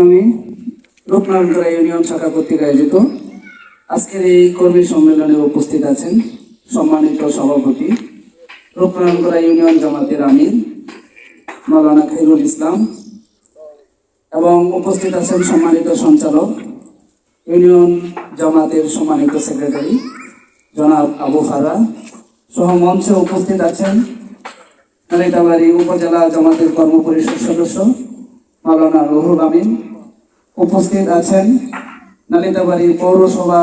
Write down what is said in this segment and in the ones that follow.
আমি রূপনারায়ণপুরা ইউনিয়ন শাখা কর্তৃক আয়োজিত আজকের এই কর্মী সম্মেলনে উপস্থিত আছেন সম্মানিত সভাপতি রূপনারায়ণপুরা ইউনিয়ন জামাতের আমির মাওলানা খাইরুল ইসলাম এবং উপস্থিত আছেন সম্মানিত সঞ্চালক ইউনিয়ন জামাতের সম্মানিত সেক্রেটারি জনাব আবু ফারা সহ মঞ্চে উপস্থিত আছেন নালিতাবাড়ি উপজেলা জামাতের কর্মপরিষদ সদস্য মাওলানা রুহুল আমিন উপস্থিত আছেন নালিতাবাড়ি পৌরসভা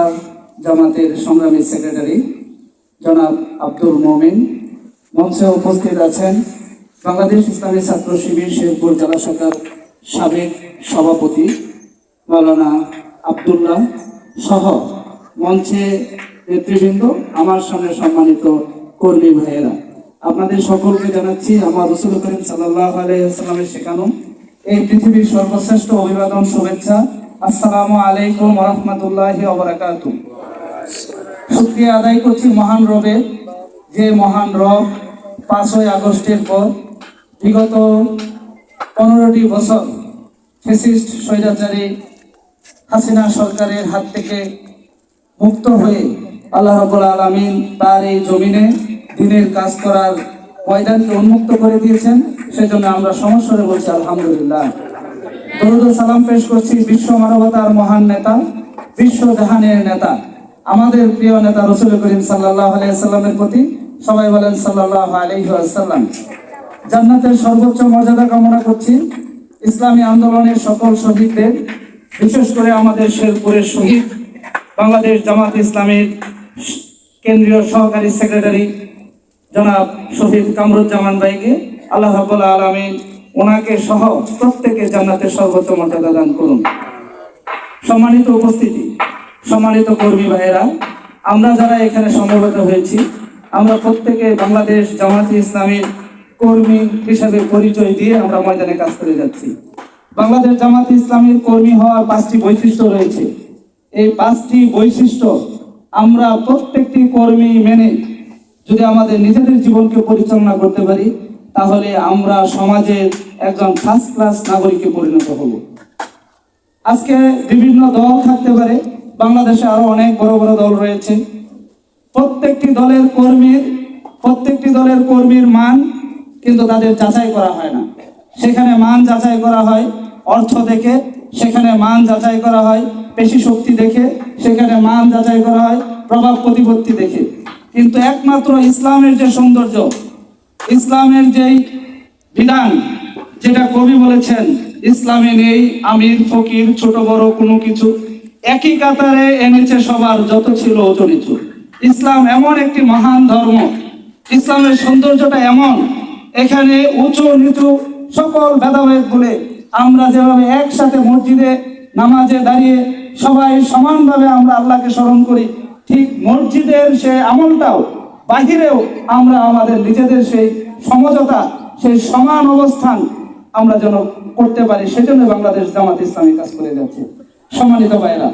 জামাতের সংগ্রামী সেক্রেটারি, জনাব আব্দুল মোমিন। মঞ্চে উপস্থিত আছেন বাংলাদেশ ইসলামী ছাত্র শিবির শেরপুর জেলা শাখার সাবেক সভাপতি মাওলানা আবদুল্লাহ সহ মঞ্চে নেতৃবৃন্দ, আমার সামনে সম্মানিত কর্মী ভাইয়েরা। আপনাদের সকলকে জানাচ্ছি আমার রসুল করিম সাল্লাহ আলাইসাল্লামের শেখানো এই পৃথিবীর সর্বশ্রেষ্ঠ অভিবাদন, শুভেচ্ছা। আসসালামু আলাইকুম রহমতুল্লাহ ওবরাকাতু শুক্রিয়া আদায় করছি মহান রবের যে মহান রব পাঁচই আগস্টের পর বিগত পনেরোটি বছর ফেসিস্ট স্বৈরাচারী হাসিনা সরকারের হাত থেকে মুক্ত হয়ে আল্লাহ রবুল আলমিন তার এই জমিনে দিনের কাজ করার ময়দানকে উন্মুক্ত করে দিয়েছেন, সেজন্য আমরা সমস্যারে বলছি আলহামদুলিল্লাহ। দরুদ সালাম পেশ করছি বিশ্ব মানবতার মহান নেতা, বিশ্ব জাহানের নেতা, আমাদের প্রিয় নেতা রসুল করিম সাল্লাহ আলাইসাল্লামের প্রতি। সবাই বলেন সাল্লাহ আলাইসাল্লাম জান্নাতের সর্বোচ্চ মর্যাদা কামনা করছি। ইসলামী আন্দোলনের সকল শহীদদের, বিশেষ করে আমাদের শেরপুরের শহীদ, বাংলাদেশ জামাত ইসলামের কেন্দ্রীয় সহকারী সেক্রেটারি জনাব শহীদ কামরুজ্জামান ভাইকে আল্লাহ রাব্বুল আলামিন ওনাকে সহ প্রত্যেকে জান্নাতের সর্বোচ্চ মর্যাদা দান করুন। সম্মানিত উপস্থিতি, সম্মানিত কর্মী ভাইয়েরা, আমরা যারা এখানে সমবেত হয়েছি, আমরা প্রত্যেকে বাংলাদেশ জামাত ইসলামীর কর্মী হিসাবে পরিচয় দিয়ে আমরা ময়দানে কাজ করে যাচ্ছি। বাংলাদেশ জামাত ইসলামীর কর্মী হওয়ার পাঁচটি বৈশিষ্ট্য রয়েছে। এই পাঁচটি বৈশিষ্ট্য আমরা প্রত্যেকটি কর্মী মেনে যদি আমাদের নিজেদের জীবনকে পরিচালনা করতে পারি, তাহলে আমরা সমাজের একজন ফার্স্ট ক্লাস নাগরিকে পরিণত হব। আজকে বিভিন্ন দল থাকতে পারে, বাংলাদেশে আরও অনেক বড় বড় দল রয়েছে। প্রত্যেকটি দলের কর্মীর, প্রত্যেকটি দলের কর্মীর মান কিন্তু তাদের যাচাই করা হয় না। সেখানে মান যাচাই করা হয়, অর্থ দেখে, সেখানে মান যাচাই করা হয়, পেশি শক্তি দেখে, সেখানে মান যাচাই করা হয়, প্রভাব প্রতিপত্তি দেখে। কিন্তু একমাত্র ইসলামের যে সৌন্দর্য, ইসলামের যেই বিধান, যেটা কবি বলেছেন, ইসলামে নেই আমির, ফকির, ছোট, বড়, কোনো কিছু। একই কাতারে এনেছে সবার যত ছিল অত নিচু। ইসলাম এমন একটি মহান ধর্ম। ইসলামের সৌন্দর্যটা এমন। এখানে উঁচু, নিচু সকল ভেদাভেদ বলে আমরা যেভাবে একসাথে মসজিদে, নামাজে দাঁড়িয়ে সবাই সমানভাবে আমরা আল্লাহকে স্মরণ করি মসজিদের সে আমলটাও, বাহিরেও আমরা আমাদের নিজেদের সেই সমঝোতা, সেই সমান অবস্থান আমরা যেন করতে পারি, সেজন্য বাংলাদেশ জামাত ইসলামী কাজ করে যাচ্ছে। সম্মানিত ভাইরা